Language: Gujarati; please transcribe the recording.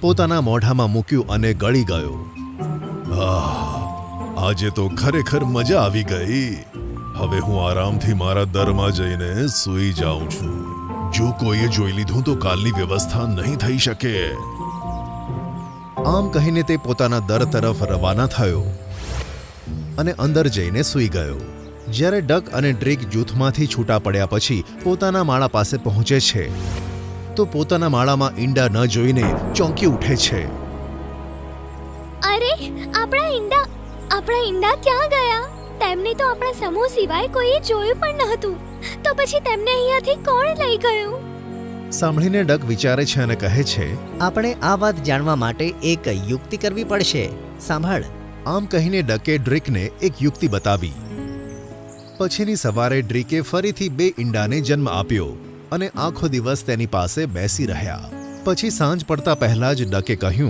પોતાના મોઢામાં મૂક્યું અને ગળી ગયો. આજે તો ખરેખર મજા આવી ગઈ. હવે હું આરામથી મારા દરમાં જઈને સૂઈ જાઉં છું. જો કોઈએ જોઈ લીધું તો કાલની વ્યવસ્થા નહીં થઈ શકે. આમ કહીને તે પોતાના દર તરફ રવાના થયો અને અંદર જઈને સૂઈ ગયો. જ્યારે ડક અને ડ્રેક જૂથમાંથી છૂટા પડ્યા પછી પોતાના માળા પાસે પહોંચે છે. તો પોતાના માળામાં ઈંડા ન જોઈને ચોંકી ઉઠે છે. અરે આપણા ઈંડા આપણા ઈંડા ક્યાં ગયા? તેમને તો આપણા સમૂહ સિવાય કોઈએ જોયું પણ ન હતું. તો પછી તેમને અહીંયાથી કોણ લઈ ગયું? સાંભળીને ડક વિચારે છે અને કહે છે આપણે આ વાત જાણવા માટે એક યુક્તિ કરવી પડશે. સાંભળ. આમ કહીને ડકે ડ્રીકને એક યુક્તિ બતાવી. પછીની સવારે ડ્રીકે ફરીથી બે ઈંડાને જન્મ આપ્યો. અને આખો દિવસ તેની પાસે બેસી રહ્યા. પછી સાંજ પડતા પહેલા જ ડકે કહ્યું